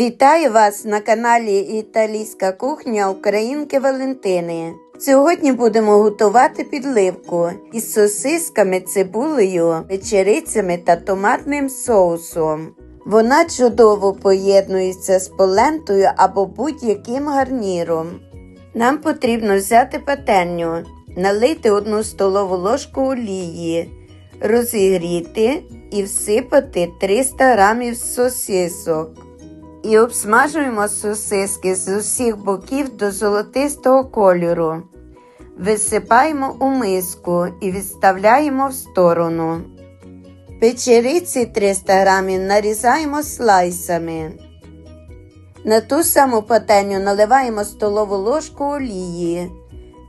Вітаю вас на каналі Італійська кухня Українки Валентини. Сьогодні будемо готувати підливку із сосисками, цибулею, печерицями та томатним соусом. Вона чудово поєднується з полентою або будь-яким гарніром. Нам потрібно взяти пательню, налити одну столову ложку олії, розігріти і всипати 300 грамів сосисок. І обсмажуємо сосиски з усіх боків до золотистого кольору. Висипаємо у миску і відставляємо в сторону. Печериці 300 грамів нарізаємо слайсами. На ту саму пательню наливаємо столову ложку олії.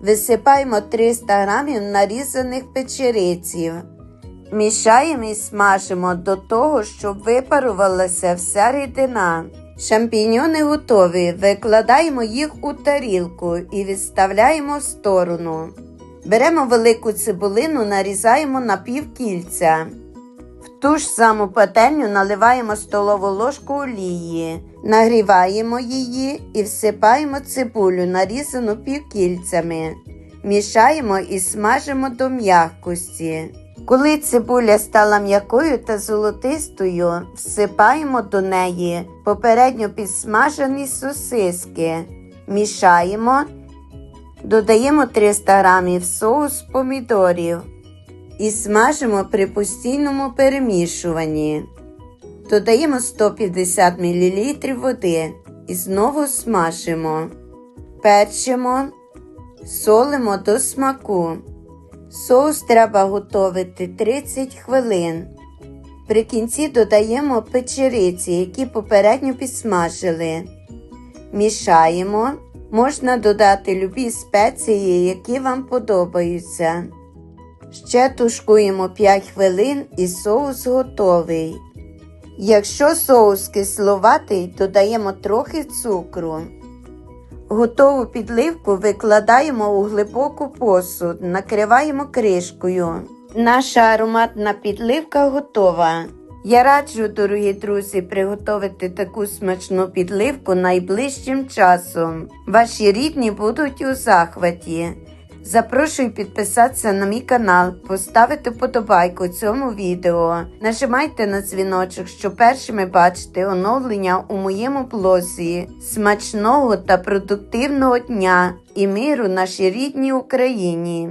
Висипаємо 300 грамів нарізаних печериців. Мішаємо і смажимо до того, щоб випарувалася вся рідина. Шампіньони готові. Викладаємо їх у тарілку і відставляємо в сторону. Беремо велику цибулину, нарізаємо на півкільця. В ту ж саму пательню наливаємо столову ложку олії, нагріваємо її і всипаємо цибулю, нарізану півкільцями. Мішаємо і смажимо до м'якості. Коли цибуля стала м'якою та золотистою, всипаємо до неї попередньо підсмажені сосиски, мішаємо, додаємо 300 грамів соус помідорів. І смажимо при постійному перемішуванні. Додаємо 150 мл води. І знову смажимо, перчимо, солимо до смаку. Соус треба готувати 30 хвилин. При кінці додаємо печериці, які попередньо підсмажили. Мішаємо. Можна додати любі спеції, які вам подобаються. Ще тушкуємо 5 хвилин і соус готовий. Якщо соус кисловатий, додаємо трохи цукру. Готову підливку викладаємо у глибоку посуд, накриваємо кришкою. Наша ароматна підливка готова. Я раджу, дорогі друзі, приготувати таку смачну підливку найближчим часом. Ваші рідні будуть у захваті. Запрошую підписатися на мій канал, поставити вподобайку цьому відео. Нажимайте на дзвіночок, щоб першими бачити оновлення у моєму блозі. Смачного та продуктивного дня і миру нашій рідній Україні!